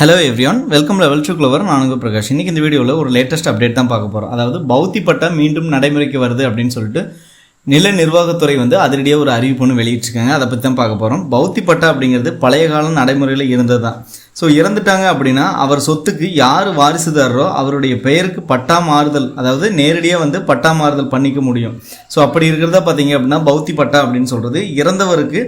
Hello everyone welcome level to Clover நான் பிரகாஷ். இன்னைக்கு இந்த வீடியோவில் ஒரு லேட்டஸ்ட் அப்டேட் தான் பார்க்க போகிறோம் அதாவது பௌத்தி பட்டா மீண்டும் நடைமுறைக்கு வருது அப்படின்னு சொல்லிட்டு நில நிர்வாகத்துறை வந்து அதிரடியாக ஒரு அறிவிப்பு ஒன்று வெளியிட்டிருக்காங்க. அதை பற்றி தான் பார்க்க போகிறோம் பௌத்தி பட்டா அப்படிங்கிறது பழைய கால நடைமுறையில் இருந்தது தான் ஸோ இறந்துட்டாங்க அப்படின்னா அவர் சொத்துக்கு யார் வாரிசுதாரரோ அவருடைய பெயருக்கு பட்டா மாறுதல் அதாவது நேரடியாக வந்து பட்டா மாறுதல் பண்ணிக்க முடியும். ஸோ அப்படி இருக்கிறத பார்த்தீங்க அப்படின்னா பௌத்தி பட்டா அப்படின்னு சொல்கிறது இறந்தவருக்கு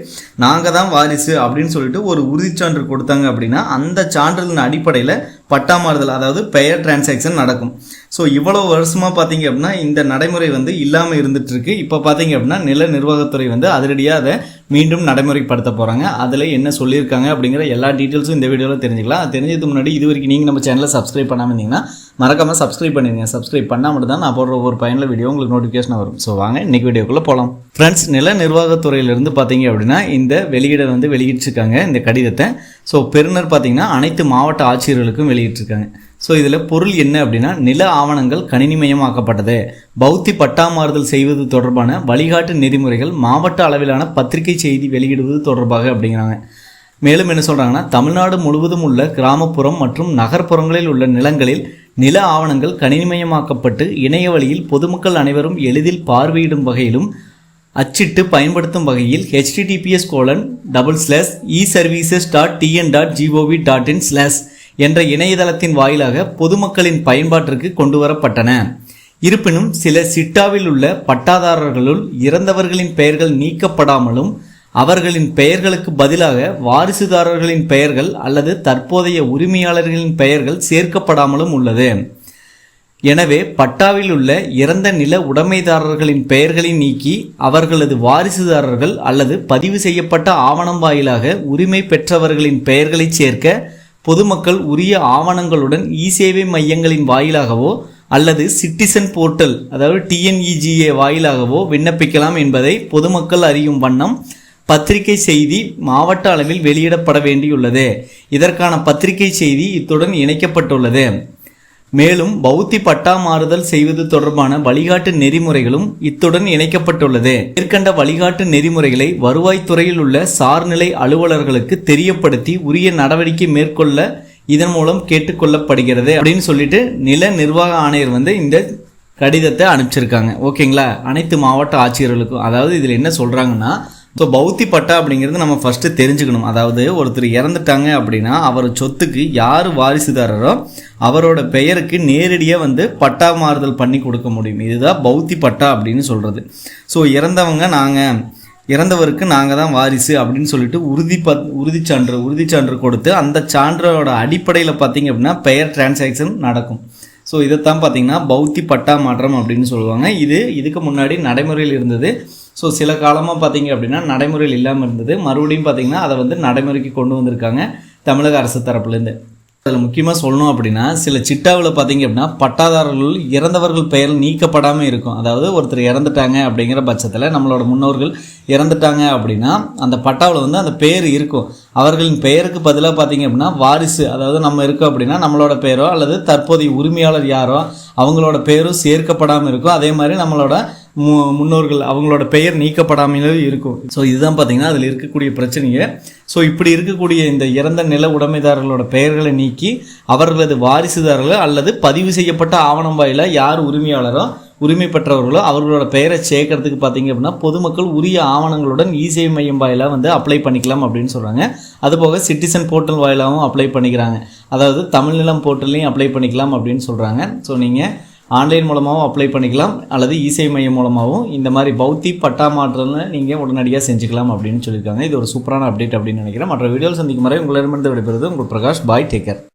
நாங்கள் தான் வாரிசு அப்படின்னு சொல்லிட்டு ஒரு உறுதிச்சான்று கொடுத்தாங்க அப்படின்னா அந்த சான்றிதழின் அடிப்படையில் பட்டா மாறுதல் அதாவது பெயர் டிரான்சாக்ஷன் நடக்கும். ஸோ இவ்வளோ வருஷமாக பார்த்தீங்க அப்படின்னா இந்த நடைமுறை வந்து இல்லாமல் இருந்துகிட்ருக்கு இப்போ பார்த்தீங்க அப்படின்னா நில நிர்வாகத்துறை வந்து அதிரடியாக அதை மீண்டும் நடைமுறைப்படுத்த போகிறாங்க அதில் என்ன சொல்லியிருக்காங்க அப்படிங்கிற எல்லா டீட்டெயில்ஸும் இந்த வீடியோவில் தெரிஞ்சுக்கலாம். தெரிஞ்சதுக்கு முன்னாடி இது வரைக்கும் நீங்கள் நம்ம சேனலை சப்ஸ்கிரைப் பண்ணாமல் இருந்தீங்கன்னா மறக்காமல் சப்ஸ்கிரைப் பண்ணிடுங்க சப்ஸ்கிரைப் பண்ணால் மட்டும் தான் நான் போடுற ஒவ்வொரு பயனில் வீடியோ உங்களுக்கு நோட்டிஃபிகேஷன் வரும். ஸோ வாங்க இன்னைக்கு வீடியோக்குள்ளே போகலாம் ஃப்ரெண்ட்ஸ் நில நிர்வாகத்துறையிலிருந்து பார்த்தீங்க அப்படின்னா இந்த வெளியிட வந்து வெளியிட்டிருக்காங்க இந்த கடிதத்தை. ஸோ பெருநர் பார்த்தீங்கன்னா அனைத்து மாவட்ட ஆட்சியர்களுக்கும் வெளியிட்டிருக்காங்க. ஸோ இதில் பொருள் என்ன அப்படின்னா நில ஆவணங்கள் கணினிமயமாக்கப்பட்டது. பௌத்தி பட்டாமாறுதல் செய்வது தொடர்பான வழிகாட்டு நெறிமுறைகள் மாவட்ட அளவிலான பத்திரிகை செய்தி வெளியிடுவது தொடர்பாக அப்படிங்கிறாங்க. மேலும் என்ன சொல்கிறாங்கன்னா தமிழ்நாடு முழுவதும் உள்ள கிராமப்புறம் மற்றும் நகர்ப்புறங்களில் உள்ள நிலங்களில் நில ஆவணங்கள் கணினிமயமாக்கப்பட்டு இணைய வழியில் பொதுமக்கள் அனைவரும் எளிதில் பார்வையிடும் வகையிலும் அச்சிட்டு பயன்படுத்தும் வகையில் HTTPS colon double slash e services dot TN dot GOV dot in slash என்ற இணையதளத்தின் வாயிலாக பொதுமக்களின் பயன்பாட்டிற்கு கொண்டு வரப்பட்டன இருப்பினும் சில சிட்டாவில் உள்ள பட்டாதாரர்களுள் இறந்தவர்களின் பெயர்கள் நீக்கப்படாமலும் அவர்களின் பெயர்களுக்கு பதிலாக வாரிசுதாரர்களின் பெயர்கள் அல்லது தற்போதைய உரிமையாளர்களின் பெயர்கள் சேர்க்கப்படாமலும் உள்ளது. எனவே பட்டாவில் உள்ள இறந்த நில உடைமைதாரர்களின் பெயர்களை நீக்கி அவர்களது வாரிசுதாரர்கள் அல்லது பதிவு செய்யப்பட்ட ஆவணம் வாயிலாக உரிமை பெற்றவர்களின் பெயர்களை சேர்க்க பொதுமக்கள் உரிய ஆவணங்களுடன் இ சேவை மையங்களின் வாயிலாகவோ அல்லது சிட்டிசன் போர்ட்டல் அதாவது டிஎன்இஜிஏ வாயிலாகவோ விண்ணப்பிக்கலாம் என்பதை பொதுமக்கள் அறியும் வண்ணம் பத்திரிகை செய்தி மாவட்ட அளவில் வெளியிடப்பட வேண்டியுள்ளது. இதற்கான பத்திரிகை செய்தி இத்துடன் இணைக்கப்பட்டுள்ளது. மேலும் பௌத்தி பட்டா மாறுதல் செய்வது தொடர்பான வழிகாட்டு நெறிமுறைகளும் இத்துடன் இணைக்கப்பட்டுள்ளது. மேற்கண்ட வழிகாட்டு நெறிமுறைகளை வருவாய்த்துறையில் உள்ள சார்நிலை அலுவலர்களுக்கு தெரியப்படுத்தி உரிய நடவடிக்கை மேற்கொள்ள இதன் மூலம் கேட்டுக்கொள்ளப்படுகிறது அப்படின்னு சொல்லிட்டு நில நிர்வாக ஆணையர் வந்து இந்த கடிதத்தை அனுப்பிச்சிருக்காங்க. ஓகேங்களா? அனைத்து மாவட்ட ஆட்சியர்களுக்கும். அதாவது இதில் என்ன சொல்கிறாங்கன்னா ஸோ பௌத்தி பட்டா அப்படிங்கிறது நம்ம ஃபஸ்ட்டு தெரிஞ்சுக்கணும். அதாவது ஒருத்தர் இறந்துட்டாங்க அப்படின்னா அவர் சொத்துக்கு யார் வாரிசுதாரரோ அவரோட பெயருக்கு நேரடியாக வந்து பட்டா மாறுதல் பண்ணி கொடுக்க முடியும். இதுதான் பௌத்தி பட்டா அப்படின்னு சொல்கிறது ஸோ இறந்தவங்க நாங்கள் இறந்தவருக்கு நாங்கள் தான் வாரிசு அப்படின்னு சொல்லிட்டு உறுதி பத் உறுதிச்சான்று உறுதிச்சான்று கொடுத்து அந்த சான்றோட அடிப்படையில் பார்த்தீங்க அப்படின்னா பெயர் டிரான்சாக்ஷன் நடக்கும். ஸோ இதைத்தான் பார்த்தீங்கன்னா பௌத்தி பட்டா மாற்றம் அப்படின்னு சொல்லுவாங்க. இது இதுக்கு முன்னாடி நடைமுறையில் இருந்தது. ஸோ சில காலமாக பார்த்தீங்க அப்படின்னா நடைமுறையில் இல்லாமல் இருந்தது. மறுபடியும் பார்த்தீங்கன்னா அதை வந்து நடைமுறைக்கு கொண்டு வந்திருக்காங்க தமிழக அரசு தரப்புலேருந்து. அதில் முக்கியமாக சொல்லணும் அப்படின்னா சில சிட்டாவில் பார்த்தீங்க அப்படின்னா பட்டாதாரர்கள் இறந்தவர்கள் பெயர் நீக்கப்படாமல் இருக்கும். அதாவது ஒருத்தர் இறந்துட்டாங்க அப்படிங்கிற பட்சத்தில் நம்மளோட முன்னோர்கள் இறந்துட்டாங்க அப்படின்னா அந்த பட்டாவில் வந்து அந்த பேர் இருக்கும். அவர்களின் பெயருக்கு பதிலாக பார்த்தீங்க அப்படின்னா வாரிசு அதாவது நம்ம இருக்கோம் அப்படின்னா நம்மளோட பேரோ அல்லது தற்போதைய உரிமையாளர் யாரோ அவங்களோட பேரும் சேர்க்கப்படாமல் இருக்கும். அதே மாதிரி நம்மளோட மு முன்னோர்கள் அவங்களோட பெயர் நீக்கப்படாமலே இருக்கும். ஸோ இதுதான் பார்த்தீங்கன்னா அதில் இருக்கக்கூடிய பிரச்சனையை ஸோ இப்படி இருக்கக்கூடிய இந்த இறந்த நில உடைமைதாரர்களோட பெயர்களை நீக்கி அவர்களது வாரிசுதாரர்கள் அல்லது பதிவு செய்யப்பட்ட ஆவணம் வாயில யார் உரிமையாளரோ உரிமை பெற்றவர்களோ அவர்களோட பெயரை சேர்க்கறதுக்கு பார்த்தீங்க அப்படின்னா பொதுமக்கள் உரிய ஆவணங்களுடன் இசேவை மையம் வாயிலாக வந்து அப்ளை பண்ணிக்கலாம் அப்படின்னு சொல்கிறாங்க அதுபோக சிட்டிசன் போர்ட்டல் வாயிலாகவும் அப்ளை பண்ணிக்கிறாங்க. அதாவது தமிழ்நிலம் போர்ட்டல்லையும் அப்ளை பண்ணிக்கலாம் அப்படின்னு சொல்கிறாங்க ஸோ நீங்கள் ஆன்லைன் மூலமாகவும் அப்ளை பண்ணிக்கலாம் அல்லது இசை மையம் மூலமாகவும் இந்த மாதிரி பௌத்தி பட்டா மாற்றம்னு நீங்கள் உடனடியாக செஞ்சுக்கலாம் அப்படின்னு சொல்லியிருக்காங்க. இது ஒரு சூப்பரான அப்டேட் அப்படின்னு நினைக்கிறேன். மற்ற வீடியோவில் சந்திக்கும் வரை உங்களிடமிருந்து விடைபெறுவது உங்கள் பிரகாஷ். பாய் டேக்கர்